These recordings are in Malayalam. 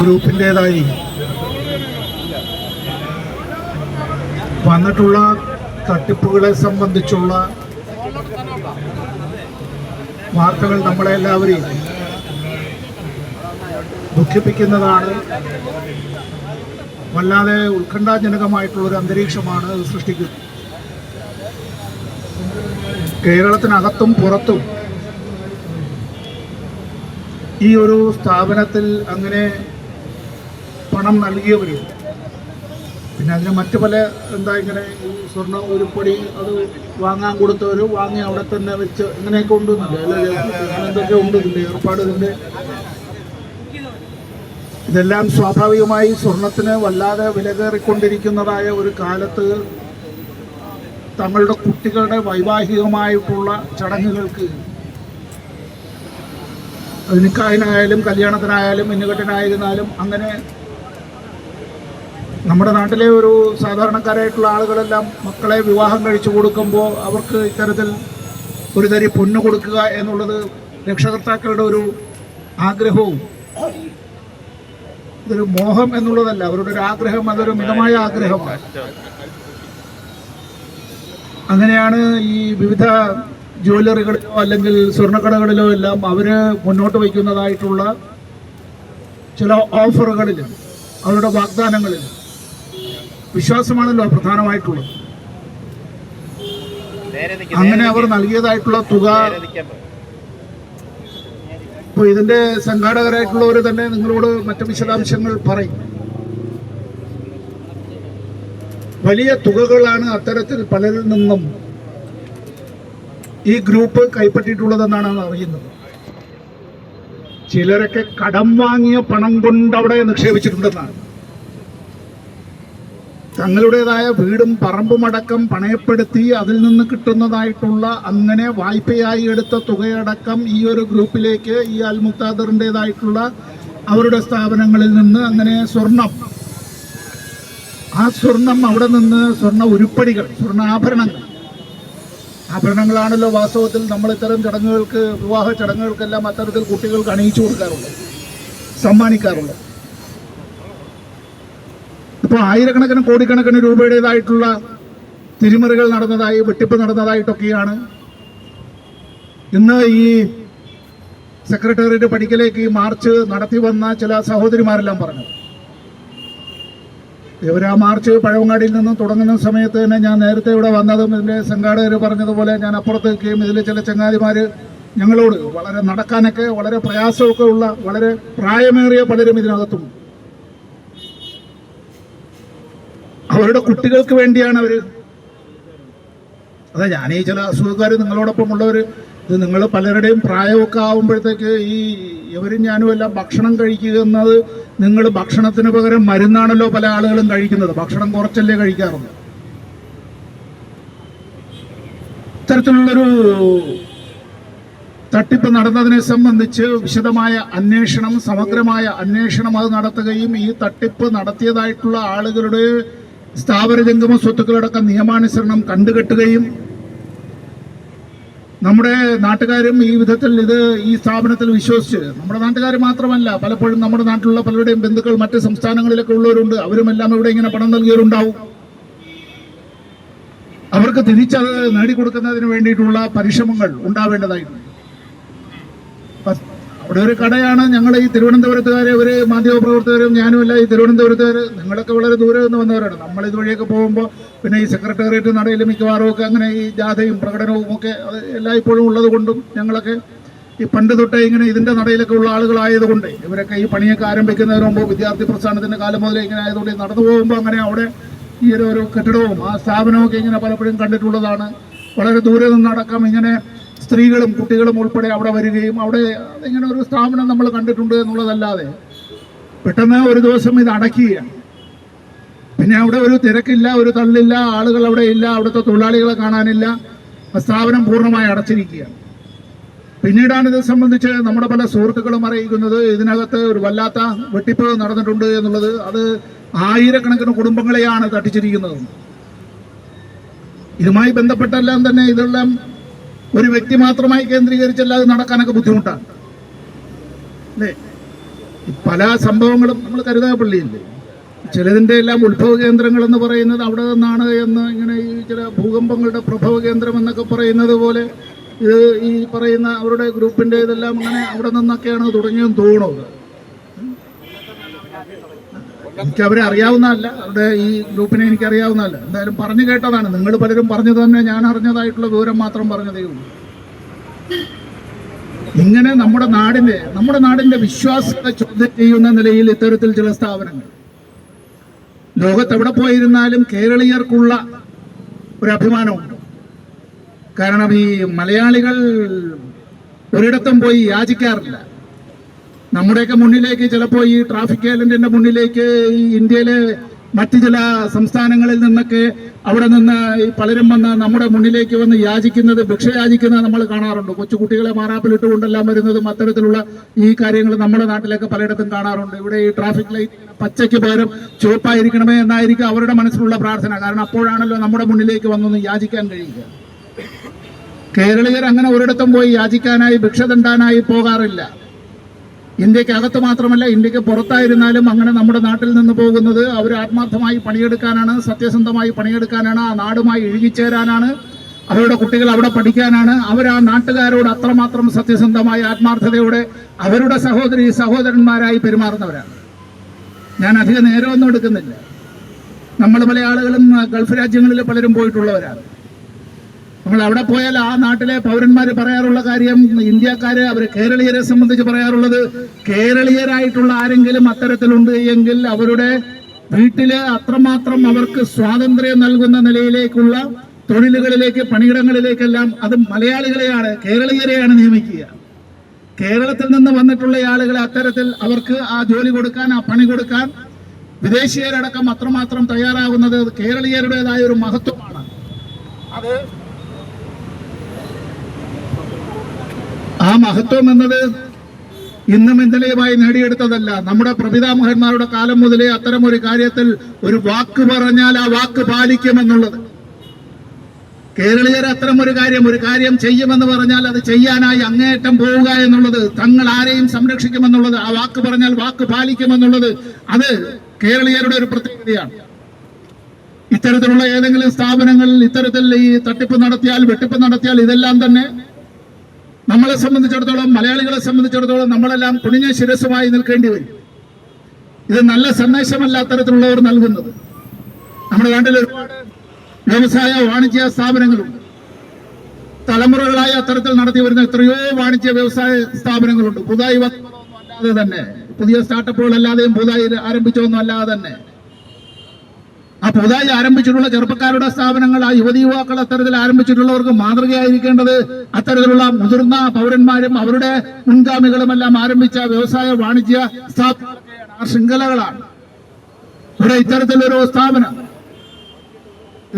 ഗ്രൂപ്പിന്റെതായി വന്നിട്ടുള്ള തട്ടിപ്പുകളെ സംബന്ധിച്ചുള്ള വാർത്തകൾ നമ്മളെ എല്ലാവരെയും ദുഃഖിപ്പിക്കുന്നതാണ്. വല്ലാതെ ഉത്കണ്ഠാജനകമായിട്ടുള്ളൊരു അന്തരീക്ഷമാണ് സൃഷ്ടിക്കുന്നത്. കേരളത്തിനകത്തും പുറത്തും ഈ ഒരു സ്ഥാപനത്തിൽ അങ്ങനെ പണം നൽകിയവരും. പിന്നെ അതിന് മറ്റു പല എന്താ ഇങ്ങനെ ഈ സ്വർണ ഉരുപ്പടി അത് വാങ്ങാൻ കൊടുത്തവരും വാങ്ങി അവിടെ തന്നെ വെച്ച് ഇങ്ങനെയൊക്കെ അല്ലെ? എന്തൊക്കെ ഉണ്ട് ഏർപ്പാട് ഇതിന്റെ? ഇതെല്ലാം സ്വാഭാവികമായി സ്വർണത്തിന് വല്ലാതെ വില കയറിക്കൊണ്ടിരിക്കുന്നതായ ഒരു കാലത്ത് തങ്ങളുടെ കുട്ടികളുടെ വൈവാഹികമായിട്ടുള്ള ചടങ്ങുകൾക്ക് നിക്കാഹിനായാലും കല്യാണത്തിനായാലും മിന്നുകെട്ടിനായിരുന്നാലും അങ്ങനെ നമ്മുടെ നാട്ടിലെ ഒരു സാധാരണക്കാരായിട്ടുള്ള ആളുകളെല്ലാം മക്കളെ വിവാഹം കഴിച്ചു കൊടുക്കുമ്പോൾ അവർക്ക് ഇത്തരത്തിൽ ഒരു തരി പൊന്നു കൊടുക്കുക എന്നുള്ളത് രക്ഷകർത്താക്കളുടെ ഒരു ആഗ്രഹവും. ഇതൊരു മോഹം എന്നുള്ളതല്ല അവരുടെ ഒരു ആഗ്രഹം അതൊരു മിതമായ ആഗ്രഹമാണ്. അങ്ങനെയാണ് ഈ വിവിധ ജ്വല്ലറികളിലോ അല്ലെങ്കിൽ സ്വർണക്കടകളിലോ എല്ലാം അവർ മുന്നോട്ട് വയ്ക്കുന്നതായിട്ടുള്ള ചില ഓഫറുകളിൽ അവരുടെ വാഗ്ദാനങ്ങളിൽ വിശ്വാസമാണല്ലോ പ്രധാനമായിട്ടുള്ളത്. അങ്ങനെ അവർ നൽകിയതായിട്ടുള്ള തുക ഇപ്പൊ. ഇപ്പോൾ ഇതിന്റെ സംഘാടകരായിട്ടുള്ളവർ തന്നെ നിങ്ങളോട് മറ്റു വിശദാംശങ്ങൾ പറയും. വലിയ തുകകളാണ് അത്തരത്തിൽ പലരിൽ നിന്നും ഈ ഗ്രൂപ്പ് കൈപ്പറ്റിയിട്ടുള്ളതെന്നാണ് അറിയുന്നത്. ചിലരൊക്കെ കടം വാങ്ങിയ പണം കൊണ്ട് അവിടെ നിക്ഷേപിച്ചിട്ടുണ്ടെന്നാണ്. തങ്ങളുടേതായ വീടും പറമ്പുമടക്കം പണയപ്പെടുത്തി അതിൽ നിന്ന് കിട്ടുന്നതായിട്ടുള്ള അങ്ങനെ വായ്പയായി എടുത്ത തുകയടക്കം ഈ ഒരു ഗ്രൂപ്പിലേക്ക് ഈ അൽ മുക്താദറിന്റെതായിട്ടുള്ള അവരുടെ സ്ഥാപനങ്ങളിൽ നിന്ന് അങ്ങനെ സ്വർണം ആ സ്വർണം അവിടെ നിന്ന് സ്വർണ ഉരുപ്പടികൾ സ്വർണാഭരണങ്ങൾ ആഭരണങ്ങളാണല്ലോ വാസ്തവത്തിൽ നമ്മൾ ഇത്തരം ചടങ്ങുകൾക്ക് വിവാഹ ചടങ്ങുകൾക്കെല്ലാം അത്തരത്തിൽ കുട്ടികൾക്ക് അണിയിച്ചു കൊടുക്കാറുള്ളത് സമ്മാനിക്കാറുള്ളത്. ഇപ്പോൾ ആയിരക്കണക്കിന് കോടിക്കണക്കിന് രൂപയുടേതായിട്ടുള്ള തിരിമറികൾ നടന്നതായി വെട്ടിപ്പ് നടന്നതായിട്ടൊക്കെയാണ്. ഇന്ന് ഈ സെക്രട്ടേറിയറ്റ് പഠിക്കലേക്ക് ഈ മാർച്ച് നടത്തി വന്ന ചില സഹോദരിമാരെല്ലാം പറഞ്ഞു. ഇവർ ആ മാർച്ച് പഴവങ്ങാടിയിൽ നിന്നും തുടങ്ങുന്ന സമയത്ത് തന്നെ ഞാൻ നേരത്തെ ഇവിടെ വന്നതും ഇതിന്റെ സംഘാടകർ പറഞ്ഞതുപോലെ ഞാൻ അപ്പുറത്തേക്കും ഇതിൽ ചില ചങ്ങാതിമാർ ഞങ്ങളോട് വളരെ നടക്കാനൊക്കെ വളരെ പ്രയാസമൊക്കെ ഉള്ള വളരെ പ്രായമേറിയ പലരും ഇതിനകത്തുണ്ട് അവരുടെ കുട്ടികൾക്ക് വേണ്ടിയാണ് അവർ അതെ ഞാൻ ഈ ചില അസുഖക്കാർ നിങ്ങളോടൊപ്പം ഉള്ളവർ ഇത് നിങ്ങൾ പലരുടെയും പ്രായമൊക്കെ ആകുമ്പോഴത്തേക്ക് ഈ ഇവരും ഞാനും എല്ലാം ഭക്ഷണം കഴിക്കുക എന്നത് നിങ്ങൾ ഭക്ഷണത്തിന് പകരം മരുന്നാണല്ലോ പല ആളുകളും കഴിക്കുന്നത്. ഭക്ഷണം കുറച്ചല്ലേ കഴിക്കാറുള്ളൂ. ഇത്തരത്തിലുള്ളൊരു തട്ടിപ്പ് നടന്നതിനെ സംബന്ധിച്ച് വിശദമായ അന്വേഷണം സമഗ്രമായ അന്വേഷണം അത് നടത്തുകയും ഈ തട്ടിപ്പ് നടത്തിയതായിട്ടുള്ള ആളുകളുടെ സ്ഥാവര ജംഗമ സ്വത്തുക്കളടക്കം നിയമാനുസരണം കണ്ടുകെട്ടുകയും നമ്മുടെ നാട്ടുകാരും ഈ വിധത്തിൽ ഇത് ഈ സ്ഥാപനത്തിൽ വിശ്വസിച്ച് നമ്മുടെ നാട്ടുകാർ മാത്രമല്ല പലപ്പോഴും നമ്മുടെ നാട്ടിലുള്ള പലരുടെയും ബന്ധുക്കൾ മറ്റ് സംസ്ഥാനങ്ങളിലൊക്കെ ഉള്ളവരുണ്ട്. അവരുമെല്ലാം ഇവിടെ ഇങ്ങനെ പണം നൽകിയവരുണ്ടാവും. അവർക്ക് തിരിച്ചത് നേടിക്കൊടുക്കുന്നതിന് വേണ്ടിയിട്ടുള്ള പരിശ്രമങ്ങൾ ഉണ്ടാവേണ്ടതായിട്ടുണ്ട്. അവിടെ ഒരു കടയാണ്. ഞങ്ങൾ ഈ തിരുവനന്തപുരത്തുകാരെ ഒരു മാധ്യമപ്രവർത്തകരും ഞാനും അല്ല ഈ തിരുവനന്തപുരത്തുകാർ നിങ്ങളൊക്കെ വളരെ ദൂരെ നിന്ന് വന്നവരാണ്. നമ്മൾ ഇതുവഴിയൊക്കെ പോകുമ്പോൾ പിന്നെ ഈ സെക്രട്ടേറിയറ്റ് നടയിൽ മിക്കവാറും ഒക്കെ അങ്ങനെ ഈ ജാഥയും പ്രകടനവും ഒക്കെ അത് എല്ലായ്പ്പോഴും ഉള്ളത് കൊണ്ടും ഞങ്ങളൊക്കെ ഈ പണ്ട് തൊട്ടേ ഇങ്ങനെ ഇതിന്റെ നടയിലൊക്കെ ഉള്ള ആളുകളായതുകൊണ്ട് ഇവരൊക്കെ ഈ പണിയൊക്കെ ആരംഭിക്കുന്നതിന് മുമ്പ് വിദ്യാർത്ഥി പ്രസ്ഥാനത്തിന്റെ കാലം മുതലേ ഇങ്ങനെ ആയതുകൊണ്ട് നടന്നു പോകുമ്പോൾ അങ്ങനെ അവിടെ ഈ ഒരു കെട്ടിടവും ആ സ്ഥാപനവും ഒക്കെ ഇങ്ങനെ പലപ്പോഴും കണ്ടിട്ടുള്ളതാണ്. വളരെ ദൂരെ നിന്ന് നടക്കാം ഇങ്ങനെ സ്ത്രീകളും കുട്ടികളും ഉൾപ്പെടെ അവിടെ വരികയും അവിടെ ഇങ്ങനെ ഒരു സ്ഥാപനം നമ്മൾ കണ്ടിട്ടുണ്ട് എന്നുള്ളതല്ലാതെ പെട്ടെന്ന് ഒരു ദിവസം ഇത് അടയ്ക്കുകയാണ് പിന്നെ അവിടെ ഒരു തിരക്കില്ല ഒരു തള്ളില്ല ആളുകൾ അവിടെ ഇല്ല അവിടുത്തെ തൊഴിലാളികളെ കാണാനില്ല. സ്ഥാപനം പൂർണമായി അടച്ചിരിക്കുകയാണ്. പിന്നീടാണ് ഇത് സംബന്ധിച്ച് നമ്മുടെ പല സുഹൃത്തുക്കളും അറിയിക്കുന്നത് ഇതിനകത്ത് ഒരു വല്ലാത്ത വെട്ടിപ്പ് നടന്നിട്ടുണ്ട് എന്നുള്ളത്. അത് ആയിരക്കണക്കിന് കുടുംബങ്ങളെയാണ് തട്ടിച്ചിരിക്കുന്നത്. ഇതുമായി ബന്ധപ്പെട്ടെല്ലാം തന്നെ ഇതെല്ലാം ഒരു വ്യക്തി മാത്രമായി കേന്ദ്രീകരിച്ചല്ല അത് നടക്കാനൊക്കെ ബുദ്ധിമുട്ടാണ്. അല്ലേ? പല സംഭവങ്ങളും നമ്മൾ കരുതാപ്പള്ളിയില്ലേ ചിലതിന്റെ എല്ലാം ഉത്ഭവ കേന്ദ്രങ്ങൾ എന്ന് പറയുന്നത് അവിടെ നിന്നാണ് എന്ന് ഇങ്ങനെ ഈ ചില ഭൂകമ്പങ്ങളുടെ പ്രഭവ കേന്ദ്രം എന്നൊക്കെ പറയുന്നത് പോലെ ഇത് ഈ പറയുന്ന അവരുടെ ഗ്രൂപ്പിന്റെ ഇതെല്ലാം അങ്ങനെ അവിടെ നിന്നൊക്കെയാണ് തുടങ്ങിയെന്ന് തോന്നുന്നത് എനിക്ക് അവരെ അറിയാവുന്നതല്ല. അവരുടെ ഈ ഗ്രൂപ്പിനെ എനിക്ക് അറിയാവുന്നതല്ല എന്തായാലും പറഞ്ഞു കേട്ടതാണ്. നിങ്ങൾ പലരും പറഞ്ഞത് തന്നെ ഞാൻ അറിഞ്ഞതായിട്ടുള്ള വിവരം മാത്രം പറഞ്ഞതേ ഉള്ളൂ. ഇങ്ങനെ നമ്മുടെ നാടിന്റെ നമ്മുടെ നാടിന്റെ വിശ്വാസത്തെ ചോദ്യം ചെയ്യുന്ന നിലയിൽ ഇത്തരത്തിൽ ചില സ്ഥാപനങ്ങൾ. ലോകത്ത് എവിടെ പോയിരുന്നാലും കേരളീയർക്കുള്ള ഒരു അഭിമാനമുണ്ട്. കാരണം ഈ മലയാളികൾ ഒരിടത്തും പോയി യാചിക്കാറില്ല. നമ്മുടെയൊക്കെ മുന്നിലേക്ക് ചിലപ്പോൾ ഈ ട്രാഫിക് ഏലന്റിന്റെ മുന്നിലേക്ക് ഈ ഇന്ത്യയിലെ മറ്റു ചില സംസ്ഥാനങ്ങളിൽ നിന്നൊക്കെ അവിടെ നിന്ന് ഈ പലരും വന്ന് നമ്മുടെ മുന്നിലേക്ക് വന്ന് യാചിക്കുന്നത് ഭിക്ഷ യാചിക്കുന്നത് നമ്മൾ കാണാറുണ്ട്. കൊച്ചുകുട്ടികളെ മാറാപ്പിലിട്ടുകൊണ്ടെല്ലാം വരുന്നതും അത്തരത്തിലുള്ള ഈ കാര്യങ്ങൾ നമ്മുടെ നാട്ടിലൊക്കെ പലയിടത്തും കാണാറുണ്ട്. ഇവിടെ ഈ ട്രാഫിക് ലൈറ്റ് പച്ചയ്ക്ക് പകരം ചുവപ്പായിരിക്കണമേ എന്നായിരിക്കും അവരുടെ മനസ്സിലുള്ള പ്രാർത്ഥന. കാരണം അപ്പോഴാണല്ലോ നമ്മുടെ മുന്നിലേക്ക് വന്നൊന്ന് യാചിക്കാൻ കഴിയുക. കേരളീയർ അങ്ങനെ ഒരിടത്തും പോയി യാചിക്കാനായി ഭിക്ഷ തണ്ടാനായി പോകാറില്ല. ഇന്ത്യയ്ക്ക് അകത്ത് മാത്രമല്ല ഇന്ത്യയ്ക്ക് പുറത്തായിരുന്നാലും അങ്ങനെ നമ്മുടെ നാട്ടിൽ നിന്ന് പോകുന്നത് അവർ ആത്മാർത്ഥമായി പണിയെടുക്കാനാണ് സത്യസന്ധമായി പണിയെടുക്കാനാണ് ആ നാടുമായി ഇഴുകിച്ചേരാനാണ് അവരുടെ കുട്ടികൾ അവിടെ പഠിക്കാനാണ്. അവർ ആ നാട്ടുകാരോട് അത്രമാത്രം സത്യസന്ധമായ ആത്മാർത്ഥതയോടെ അവരുടെ സഹോദരി സഹോദരന്മാരായി പെരുമാറുന്നവരാണ്. ഞാൻ അധിക നേരമൊന്നും എടുക്കുന്നില്ല. നമ്മൾ പല ആളുകളും ഗൾഫ് രാജ്യങ്ങളിൽ പലരും പോയിട്ടുള്ളവരാണ്. നമ്മൾ അവിടെ പോയാൽ ആ നാട്ടിലെ പൗരന്മാർ പറയാറുള്ള കാര്യം ഇന്ത്യക്കാര് അവർ കേരളീയരെ സംബന്ധിച്ച് പറയാറുള്ളത് കേരളീയരായിട്ടുള്ള ആരെങ്കിലും അത്തരത്തിലുണ്ട് എങ്കിൽ അവരുടെ വീട്ടിൽ അത്രമാത്രം അവർക്ക് സ്വാതന്ത്ര്യം നൽകുന്ന നിലയിലേക്കുള്ള തൊഴിലുകളിലേക്ക് പണിയിടങ്ങളിലേക്കെല്ലാം അത് മലയാളികളെയാണ് കേരളീയരെയാണ് നിയമിക്കുക. കേരളത്തിൽ നിന്ന് വന്നിട്ടുള്ള ആളുകളെ അത്തരത്തിൽ അവർക്ക് ആ ജോലി കൊടുക്കാൻ ആ പണി കൊടുക്കാൻ വിദേശീയരടക്കം അത്രമാത്രം തയ്യാറാകുന്നത് കേരളീയരുടേതായ ഒരു മഹത്വമാണ്. അത് ആ മഹത്വം എന്നത് ഇന്നും ഇന്നലെയുമായി നേടിയെടുത്തതല്ല. നമ്മുടെ പ്രപിതാമഹന്മാരുടെ കാലം മുതലേ അത്തരം ഒരു കാര്യത്തിൽ ഒരു വാക്ക് പറഞ്ഞാൽ ആ വാക്ക് പാലിക്കുമെന്നുള്ളത്. കേരളീയർ അത്തരം ഒരു കാര്യം ഒരു കാര്യം ചെയ്യുമെന്ന് പറഞ്ഞാൽ അത് ചെയ്യാനായി അങ്ങേയറ്റം പോവുക എന്നുള്ളത് തങ്ങൾ ആരെയും സംരക്ഷിക്കുമെന്നുള്ളത് ആ വാക്ക് പറഞ്ഞാൽ വാക്ക് പാലിക്കുമെന്നുള്ളത് അത് കേരളീയരുടെ ഒരു പ്രത്യേകതയാണ്. ഇത്തരത്തിലുള്ള ഏതെങ്കിലും സ്ഥാപനങ്ങളിൽ ഇത്തരത്തിൽ ഈ തട്ടിപ്പ് നടത്തിയാൽ വെട്ടിപ്പ് നടത്തിയാൽ ഇതെല്ലാം തന്നെ നമ്മളെ സംബന്ധിച്ചിടത്തോളം മലയാളികളെ സംബന്ധിച്ചിടത്തോളം നമ്മളെല്ലാം കുണിഞ്ഞ ശിരസുമായി നിൽക്കേണ്ടി വരും. ഇത് നല്ല സന്ദേശമല്ല അത്തരത്തിലുള്ളവർ നൽകുന്നത്. നമ്മുടെ നാട്ടിൽ ഒരുപാട് വ്യവസായ വാണിജ്യ സ്ഥാപനങ്ങളുണ്ട്. തലമുറകളായി അത്തരത്തിൽ നടത്തി വരുന്ന എത്രയോ വാണിജ്യ വ്യവസായ സ്ഥാപനങ്ങളുണ്ട്. പുതുതായി വന്നതൊന്നും അല്ലാതെ തന്നെ പുതിയ സ്റ്റാർട്ടപ്പുകൾ അല്ലാതെയും പുതുതായി ആരംഭിച്ചതൊന്നും അല്ലാതെ തന്നെ. ആ പുതുതായി ആരംഭിച്ചിട്ടുള്ള ചെറുപ്പക്കാരുടെ സ്ഥാപനങ്ങൾ ആ യുവതി യുവാക്കൾ അത്തരത്തിൽ ആരംഭിച്ചിട്ടുള്ളവർക്ക് മാതൃകയായിരിക്കേണ്ടത് അത്തരത്തിലുള്ള മുതിർന്ന പൗരന്മാരും അവരുടെ മുൻഗാമികളും എല്ലാം ആരംഭിച്ച വ്യവസായ വാണിജ്യ സ്ഥാപനങ്ങളൊക്കെയാണ്. ശൃംഖലകളാണ്. ഇവിടെ ഇത്തരത്തിലൊരു സ്ഥാപനം.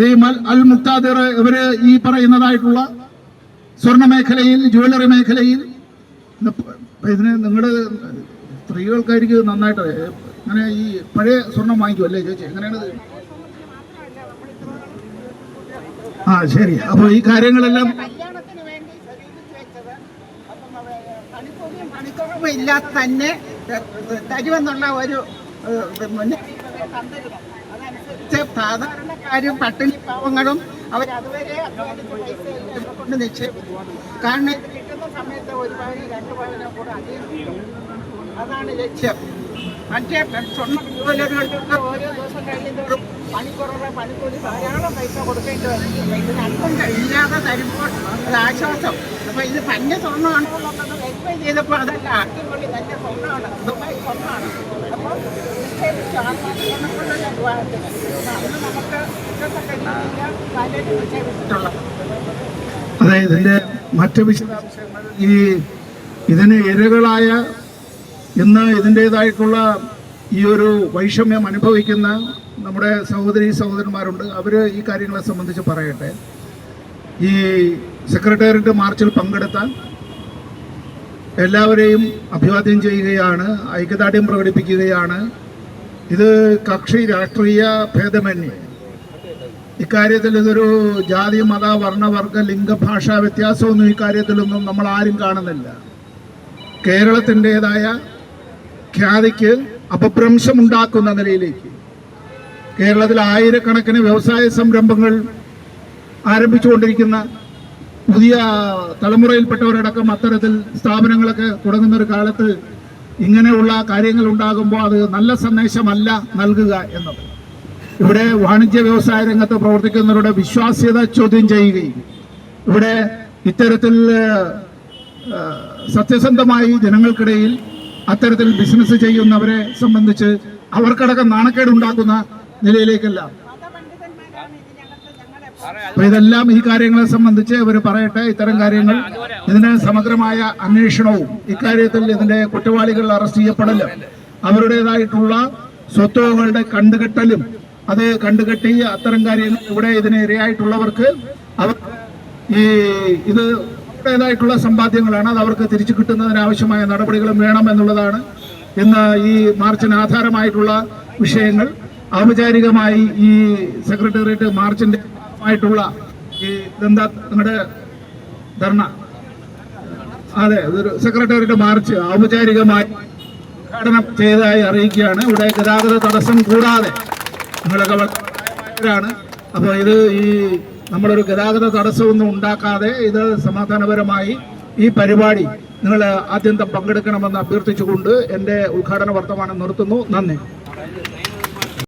ഈ അൽ മുക്താദിർ ഇവർ ഈ പറയുന്നതായിട്ടുള്ള സ്വർണ മേഖലയിൽ. ജുവലറി മേഖലയിൽ ഇതിന് നിങ്ങളുടെ സ്ത്രീകൾക്കായിരിക്കും നന്നായിട്ട് അങ്ങനെ ഈ പഴയ സ്വർണം വാങ്ങിക്കും അല്ലേ ചേച്ചി? എങ്ങനെയാണ് ഇത്? ആ ശരി. അപ്പൊ ഈ കാര്യങ്ങളെല്ലാം ഇല്ലാതെ തന്നെ ഒരു സാധാരണക്കാരും പട്ടിണി പാവങ്ങളും അവർ അതുവരെ കൊണ്ട് നിക്ഷേപിച്ചു കാരണം കിട്ടുന്ന സമയത്ത് ഒരു പവനും രണ്ട് പവനും കൂടെ അതാണ് ലക്ഷ്യം. മറ്റേ സ്വർണ ഓരോ ദിവസം തരുമ്പോൾ ആശ്വാസം. അപ്പൊ ഇത് തന്നെ സ്വർണമാണോ. എന്നുള്ളത് അതല്ല. അടിപൊളി സ്വർണമാണ്. സ്വർണമാണ്. അപ്പോൾ ഇതിന്റെ മറ്റു വിശദാംശങ്ങൾ ഈ ഇതിന് ഇരകളായ ഇന്ന് ഇതിന്റെതായിട്ടുള്ള ഈ ഒരു വൈഷമ്യം അനുഭവിക്കുന്ന നമ്മുടെ സഹോദരി സഹോദരന്മാരുണ്ട്. അവർ ഈ കാര്യങ്ങളെ സംബന്ധിച്ച് പറയട്ടെ. ഈ സെക്രട്ടേറിയറ്റ് മാർച്ചിൽ പങ്കെടുത്ത എല്ലാവരെയും അഭിവാദ്യം ചെയ്യുകയാണ് ഐക്യദാർഢ്യം പ്രകടിപ്പിക്കുകയാണ്. ഇത് കക്ഷി രാഷ്ട്രീയ ഭേദമന്യേ. ഇക്കാര്യത്തിൽ ഇതൊരു ജാതി മത വർണവർഗ ലിംഗഭാഷ വ്യത്യാസമൊന്നും ഇക്കാര്യത്തിലൊന്നും നമ്മൾ ആരും കാണുന്നില്ല. കേരളത്തിന്റെതായ ഖ്യാതിക്ക് അപഭ്രംശമുണ്ടാക്കുന്ന നിലയിലേക്ക്. കേരളത്തിൽ ആയിരക്കണക്കിന് വ്യവസായ സംരംഭങ്ങൾ ആരംഭിച്ചുകൊണ്ടിരിക്കുന്ന പുതിയ തലമുറയിൽപ്പെട്ടവരടക്കം അത്തരത്തിൽ സ്ഥാപനങ്ങളൊക്കെ തുടങ്ങുന്ന ഒരു കാലത്ത് ഇങ്ങനെയുള്ള കാര്യങ്ങൾ ഉണ്ടാകുമ്പോൾ അത് നല്ല സന്ദേശമല്ല നൽകുക എന്നത്. ഇവിടെ വാണിജ്യ വ്യവസായ രംഗത്ത് പ്രവർത്തിക്കുന്നവരുടെ വിശ്വാസ്യത ചോദ്യം ചെയ്യുകയും ഇവിടെ ഇത്തരത്തിൽ സത്യസന്ധമായി ജനങ്ങൾക്കിടയിൽ അത്തരത്തിൽ ബിസിനസ് ചെയ്യുന്നവരെ സംബന്ധിച്ച് അവർക്കടക്കം നാണക്കേട് ഉണ്ടാക്കുന്ന നിലയിലേക്കല്ല. അപ്പൊ ഇതെല്ലാം ഈ കാര്യങ്ങളെ സംബന്ധിച്ച് ഇവർ പറയട്ടെ. ഇത്തരം കാര്യങ്ങൾ ഇതിന് സമഗ്രമായ അന്വേഷണവും ഇക്കാര്യത്തിൽ ഇതിന്റെ കുറ്റവാളികൾ അറസ്റ്റ് ചെയ്യപ്പെടലും അവരുടേതായിട്ടുള്ള സ്വത്തുവകളുടെ കണ്ടുകെട്ടലും അത് കണ്ടുകെട്ടി അത്തരം കാര്യങ്ങൾ ഇവിടെ ഇതിന് ഇരയായിട്ടുള്ളവർക്ക് അവർ ഈ ഇത് അവരുടേതായിട്ടുള്ള സമ്പാദ്യങ്ങളാണ്. അത് അവർക്ക് തിരിച്ചു കിട്ടുന്നതിനാവശ്യമായ നടപടികളും വേണം എന്നുള്ളതാണ് ഇന്ന് ഈ മാർച്ചിന് ആധാരമായിട്ടുള്ള വിഷയങ്ങൾ. ഔപചാരികമായി ഈ സെക്രട്ടേറിയറ്റ് മാർച്ചിന്റെ ആയിട്ടുള്ള ഈ എന്താ നിങ്ങളുടെ ധർണ അതെ ഒരു സെക്രട്ടേറിയറ്റ് മാർച്ച് ഔപചാരികമായി ഉദ്ഘാടനം ചെയ്തതായി അറിയിക്കുകയാണ്. ഇവിടെ ഗതാഗത തടസ്സം കൂടാതെ നിങ്ങളൊക്കെ അപ്പോൾ ഇത് ഈ നമ്മളൊരു ഗതാഗത തടസ്സമൊന്നും ഉണ്ടാക്കാതെ ഇത് സമാധാനപരമായി ഈ പരിപാടി നിങ്ങൾ ആദ്യന്തം പങ്കെടുക്കണമെന്ന് അഭ്യർത്ഥിച്ചുകൊണ്ട് എന്റെ ഉദ്ഘാടന വർത്തമാനം നിർത്തുന്നു. നന്ദി.